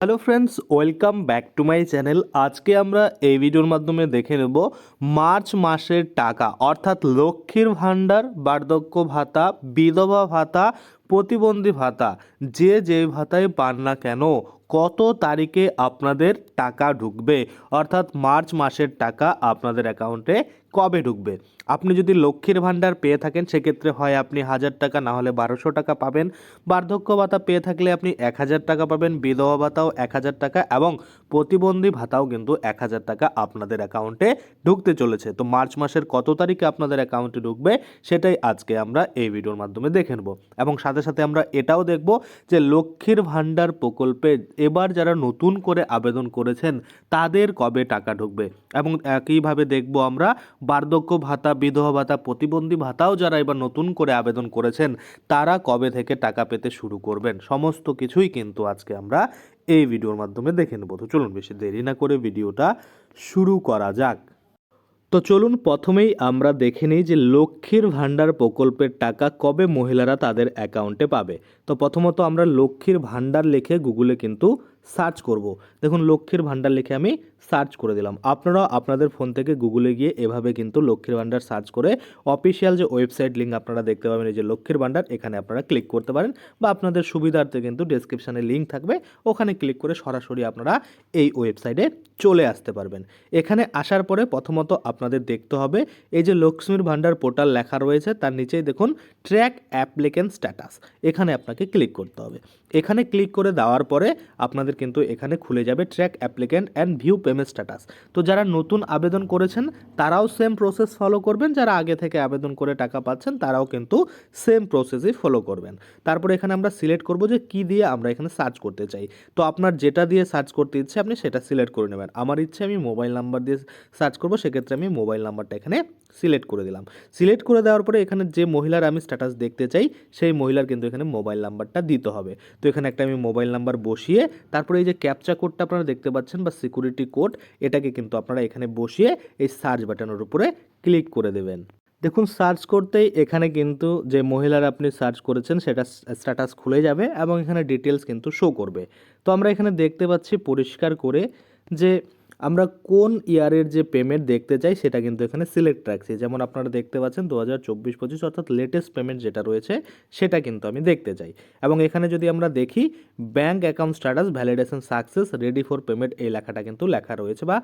Hello friends welcome back to my channel আজকে আমরা এই ভিডিওর মাধ্যমে দেখে নেব মার্চ মাসের টাকা, অর্থাৎ লক্ষ্মীর ভাণ্ডার, বার্ধক্য ভাতা, বিধবা ভাতা, প্রতিবন্ধী ভাতা, যে যে ভাতায় পান না কেন? কত তারিখে আপনাদের টাকা ঢুকবে? অর্থাৎ মার্চ মাসের টাকা আপনাদের অ্যাকাউন্টে কবে ঢুকবে? আপনি যদি লক্ষ্মীর ভাণ্ডার পেয়ে থাকেন, সেক্ষেত্রে হয় আপনি হাজার টাকা, না হলে বারোশো টাকা পাবেন। বার্ধক্য ভাতা পেয়ে থাকলে আপনি এক হাজার টাকা পাবেন, বিধবা ভাতাও এক হাজার টাকা এবং প্রতিবন্ধী ভাতাও কিন্তু এক হাজার টাকা আপনাদের অ্যাকাউন্টে ঢুকতে চলেছে। তো মার্চ মাসের কত তারিখে আপনাদের অ্যাকাউন্টে ঢুকবে, সেটাই আজকে আমরা এই ভিডিওর মাধ্যমে দেখে নেব। এবং সাথে সাথে আমরা এটাও দেখব যে লক্ষ্মীর ভাণ্ডার প্রকল্পে এবার যারা নতুন করে আবেদন করেছেন, তাদের কবে টাকা ঢুকবে? এবং একইভাবে দেখব আমরা, বার্ধক্য ভাতা, বিধবা ভাতা, প্রতিবন্ধী ভাতাও যারা এবার নতুন করে আবেদন করেছেন, তারা কবে থেকে টাকা পেতে শুরু করবেন? সমস্ত কিছুই কিন্তু আজকে আমরা এই ভিডিওর মাধ্যমে দেখে নেব। তো চলুন বেশি দেরি না করে ভিডিওটা শুরু করা যাক। তো চলুন প্রথমেই আমরা দেখে নিই যে লক্ষ্মীর ভাণ্ডার প্রকল্পের টাকা কবে মহিলারা তাদের অ্যাকাউন্টে পাবে। তো প্রথমত আমরা লক্ষ্মীর ভাণ্ডার লিখে গুগলে কিন্তু সার্চ করব। দেখুন, লক্ষ্মীর ভাণ্ডার লিখে আমি সার্চ করে দিলাম। আপনারাও আপনাদের ফোন থেকে গুগলে গিয়ে এভাবে কিন্তু লক্ষ্মীর ভাণ্ডার সার্চ করে অফিসিয়াল যে ওয়েবসাইট লিঙ্ক আপনারা দেখতে পাবেন, এই যে লক্ষ্মীর ভাণ্ডার, এখানে আপনারা ক্লিক করতে পারেন বা আপনাদের সুবিধার্থে কিন্তু ডেসক্রিপশানে লিঙ্ক থাকবে। ওখানে ক্লিক করে সরাসরি আপনারা এই ওয়েবসাইটে চলে আসতে পারবেন। এখানে আসার পরে প্রথমত আপনাদের দেখতে হবে, এই যে লক্ষ্মীর ভাণ্ডার পোর্টাল লেখা রয়েছে, তার নিচেই দেখুন ট্র্যাক অ্যাপ্লিকেন্ট স্ট্যাটাস এখানে আপনাকে ক্লিক করতে হবে। এখানে ক্লিক করে দেওয়ার পরে আপনাদের কিন্তু এখানে খুলে যাবে track applicant and view payment status তো যারা নতুন আবেদন করেছেন, তারাও সেম প্রসেস ফলো করবেন। যারা আগে থেকে আবেদন করে টাকা পাচ্ছেন, তারাও কিন্তু সেম প্রসেসই ফলো করবেন। তারপরে এখানে আমরা সিলেক্ট করব যে কি দিয়ে আমরা এখানে সার্চ করতে চাই। তো আপনার যেটা দিয়ে সার্চ করতে ইচ্ছে, আপনি সেটা সিলেক্ট করে নেবেন। আমার ইচ্ছে, আমি মোবাইল নাম্বার দিয়ে সার্চ করব, সেক্ষেত্রে আমি মোবাইল নাম্বারটা এখানে সিলেক্ট করে দিলাম। সিলেক্ট করে দেওয়ার পরে এখানে যে মহিলার আমি স্ট্যাটাস দেখতে চাই, সেই মহিলার কিন্তু এখানে মোবাইল নাম্বারটা দিতে হবে। তো এখানে একটা আমি মোবাইল নাম্বার বসিয়ে, তারপরে এই যে ক্যাপচা কোডটা আপনারা দেখতে পাচ্ছেন বা সিকিউরিটি কোড, এটাকে কিন্তু আপনারা এখানে বসিয়ে এই সার্চ বাটনের উপরে ক্লিক করে দেবেন। দেখুন, সার্চ করতেই এখানে কিন্তু যে মহিলার আপনি সার্চ করেছেন, সেটা স্ট্যাটাস খুলে যাবে এবং এখানে ডিটেলস কিন্তু শো করবে। তো আমরা এখানে দেখতে পাচ্ছি পরিষ্কার করে যে আমরা কোন ইয়ারের যে পেমেন্ট দেখতে চাই সেটা কিন্তু এখানে সিলেক্ট রাখছি। যেমন আপনারা দেখতে পাচ্ছেন দু হাজার চব্বিশ পঁচিশ অর্থাৎ লেটেস্ট পেমেন্ট যেটা রয়েছে, সেটা কিন্তু আমি দেখতে চাই। এবং এখানে যদি আমরা দেখি bank account status validation success ready for payment এই লেখাটা কিন্তু লেখা রয়েছে বা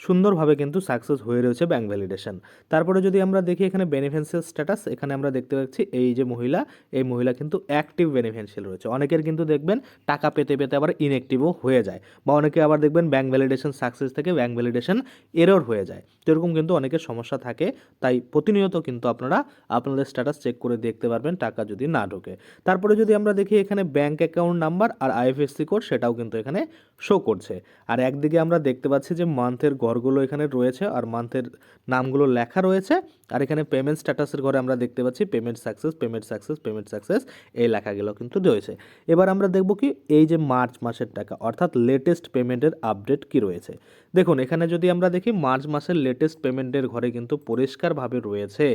সুন্দরভাবে কিন্তু সাকসেস হয়ে রয়েছে ব্যাঙ্ক ভ্যালিডেশন তারপরে যদি আমরা দেখি এখানে বেনিফিশিয়াল স্ট্যাটাস এখানে আমরা দেখতে পাচ্ছি এই যে মহিলা, এই মহিলা কিন্তু অ্যাক্টিভ বেনিফিশিয়াল রয়েছে। অনেকের কিন্তু দেখবেন টাকা পেতে পেতে আবার ইনঅ্যাক্টিভও হয়ে যায় বা অনেকে আবার দেখবেন ব্যাঙ্ক ভ্যালিডেশন সাকসেস থেকে ব্যাঙ্ক ভ্যালিডেশন এরর হয়ে যায়। তো এরকম কিন্তু অনেকের সমস্যা থাকে, তাই প্রতিনিয়ত কিন্তু আপনারা আপনাদের স্ট্যাটাস চেক করে দেখতে পারবেন টাকা যদি না ঢোকে। তারপরে যদি আমরা দেখি এখানে ব্যাঙ্ক অ্যাকাউন্ট নাম্বার আর আইএফএসসি কোড সেটাও কিন্তু এখানে শো করছে। আর একদিকে আমরা দেখতে পাচ্ছি যে মান্থের ঘরগুলো এখানে রয়েছে আর মান্থের নামগুলো লেখা রয়েছে। আর এখানে পেমেন্ট স্ট্যাটাসের ঘরে আমরা দেখতে পাচ্ছি payment success payment success payment success এই লেখাগুলো কিন্তু রয়েছে। এবার আমরা দেখব কি এই যে মার্চ মাসের টাকা, অর্থাৎ লেটেস্ট পেমেন্টের আপডেট কি রয়েছে। দেখুন, এখানে যদি আমরা দেখি মার্চ মাসের লেটেস্ট পেমেন্টের ঘরে কিন্তু পরিষ্কারভাবে রয়েছে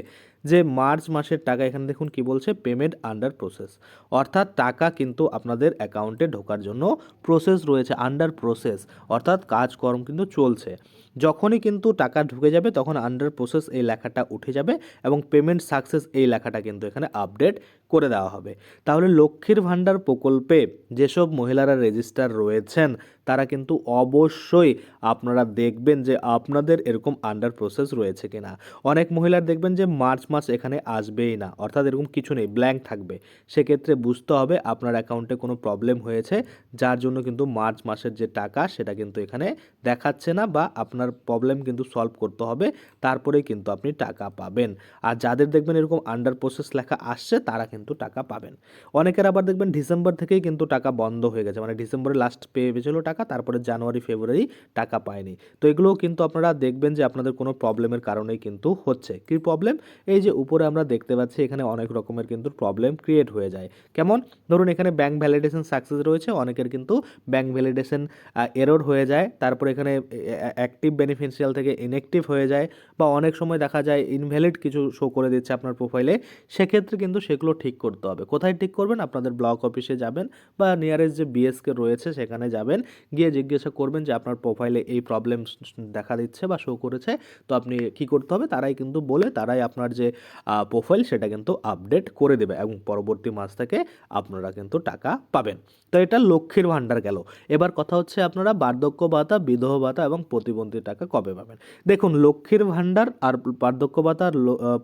যে মার্চ মাসের টাকা, এখানে দেখুন কি বলছে পেমেন্ট আন্ডার প্রসেস অর্থাৎ টাকা কিন্তু আপনাদের অ্যাকাউন্টে ঢোকার জন্য প্রসেস রয়েছে আন্ডার প্রসেস অর্থাৎ কাজকর্ম কিন্তু চলছে। যখনই কিন্তু টাকা ঢুকে যাবে, তখন আন্ডার প্রসেস এই লেখাটা যাবে এবং পেমেন্ট সাকসেস এই লেখাটা কিন্তু এখানে আপডেট করে দেওয়া হবে। তাহলে লক্ষ্মীর ভাণ্ডার প্রকল্পে যেসব মহিলারা রেজিস্টার রয়েছেন তারা কিন্তু অবশ্যই আপনারা দেখবেন যে আপনাদের এরকম আন্ডার প্রসেস রয়েছে কিনা। অনেক মহিলার দেখবেন যে মার্চ মাস এখানে আসবেই না, অর্থাৎ এরকম কিছু নেই ব্ল্যাঙ্ক থাকবে। সেক্ষেত্রে বুঝতে হবে আপনার অ্যাকাউন্টে কোনো প্রবলেম হয়েছে, যার জন্য কিন্তু মার্চ মাসের যে টাকা সেটা কিন্তু এখানে দেখাচ্ছে না বা আপনার প্রবলেম কিন্তু সলভ করতে হবে তারপরেই কিন্তু আপনি টাকা পাবেন। আর যাদের দেখবেন এরকম আন্ডার প্রসেস লেখা আসছে, তারা কিন্তু টাকা পাবেন। অনেকের আবার দেখবেন ডিসেম্বর থেকেই কিন্তু টাকা বন্ধ হয়ে গেছে মানে ডিসেম্বরে লাস্ট পেয়ে গেছিল টাকা। তারপরে জানুয়ারি, ফেব্রুয়ারি টাকা পায়নি। তো এগুলোও কিন্তু আপনারা দেখবেন যে আপনাদের কোনো প্রবলেমের কারণেই কিন্তু হচ্ছে। কী প্রবলেম? এই যে উপরে আমরা দেখতে পাচ্ছি, এখানে অনেক রকমের কিন্তু প্রবলেম ক্রিয়েট হয়ে যায়। কেমন? ধরুন এখানে ব্যাঙ্ক ভ্যালিডেশন সাকসেস রয়েছে, অনেকের কিন্তু ব্যাঙ্ক ভ্যালিডেশন এরর হয়ে যায়। তারপরে এখানে অ্যাক্টিভ বেনিফিশিয়াল থেকে ইনঅ্যাক্টিভ হয়ে যায় বা অনেক সময় দেখা যায় ইনভ্যালিড কিছু শো করে দিচ্ছে আপনার প্রোফাইলে সেক্ষেত্রে কিন্তু সেগুলো ঠিক করতে হবে। কোথায় ঠিক করবেন? আপনাদের ব্লক অফিসে যাবেন বা নিয়ারেস্ট যে বিএসকে রয়েছে, সেখানে যাবেন। গিয়ে জিজ্ঞাসা করবেন যে আপনার প্রোফাইলে এই প্রবলেম দেখা দিচ্ছে বা শো করেছে। তো আপনি কি করতে হবে? তারাই কিন্তু বলে, তারাই আপনার যে প্রোফাইল সেটা কিন্তু আপডেট করে দেবে এবং পরবর্তী মাস থেকে আপনারা কিন্তু টাকা পাবেন। তো এটা লক্ষ্মীর ভাণ্ডার গেল। এবার কথা হচ্ছে আপনারা বার্ধক্য ভাতা, বিধবা ভাতা এবং প্রতিবন্ধী টাকা কবে পাবেন? দেখুন, লক্ষ্মীর ভাণ্ডার আর বার্ধক্য ভাতা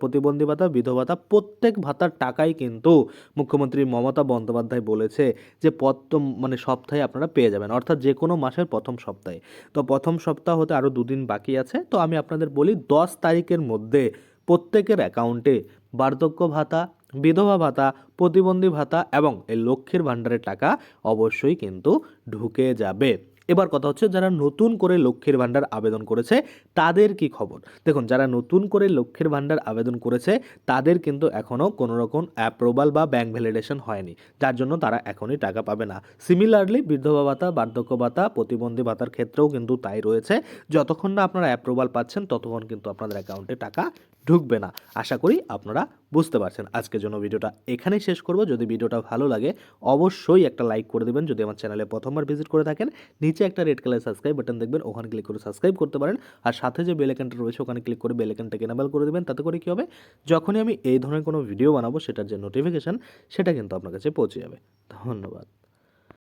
প্রতিবন্ধী ভাতা, বিধবা ভাতা, প্রত্যেক ভাতার টাকাই কিন্তু মুখ্যমন্ত্রী মমতা বন্দ্যোপাধ্যায় বলেছে যে প্রথম মানে সপ্তাহে আপনারা পেয়ে যাবেন। অর্থাৎ যে কোনো মাসের প্রথম সপ্তাহে। তো প্রথম সপ্তাহ হতে আরও দুদিন বাকি আছে। তো আমি আপনাদের বলি, দশ তারিখের মধ্যে প্রত্যেকের অ্যাকাউন্টে বার্ধক্য ভাতা, বিধবা ভাতা, প্রতিবন্ধী ভাতা এবং এই লক্ষ্মীর ভাণ্ডারের টাকা অবশ্যই কিন্তু ঢুকে যাবে। এবার কথা হচ্ছে যারা নতুন করে লক্ষ্মীর ভাণ্ডার আবেদন করেছে, তাদের কি খবর? দেখুন, যারা নতুন করে লক্ষ্মীর ভাণ্ডার আবেদন করেছে, তাদের কিন্তু এখনও কোনো রকম অ্যাপ্রুভাল বা ব্যাংক ভ্যালিডেশন হয়নি। যার জন্য তারা এখনই টাকা পাবে না। সিমিলারলি বিধবা ভাতা, বার্ধক্য ভাতা, প্রতিবন্ধী ভাতার ক্ষেত্রেও কিন্তু তাই রয়েছে। যতক্ষণ না আপনারা অ্যাপ্রুভাল পাচ্ছেন, ততক্ষণ কিন্তু আপনাদের অ্যাকাউন্টে টাকা ঢুকবে না। আশা করি আপনারা বুঝতে পারছেন। আজকের জন্য ভিডিওটা এখানেই শেষ করব। যদি ভিডিওটা ভালো লাগে, অবশ্যই একটা লাইক করে দেবেন। যদি আমার চ্যানেলে প্রথমবার ভিজিট করে থাকেন, নিচে একটা রেড কালার সাবস্ক্রাইব বাটন দেখবেন, ওখানে ক্লিক করে সাবস্ক্রাইব করতে পারেন। আর সাথে যে বেল আইকনটা রয়েছে, ওখানে ক্লিক করে বেল আইকনটাকে এনাবেল করে দেবেন, তাতে করে কী হবে? যখনই আমি এই ধরনের কোনো ভিডিও বানাবো, সেটার যে নোটিফিকেশান সেটা কিন্তু আপনার কাছে পৌঁছে যাবে। ধন্যবাদ।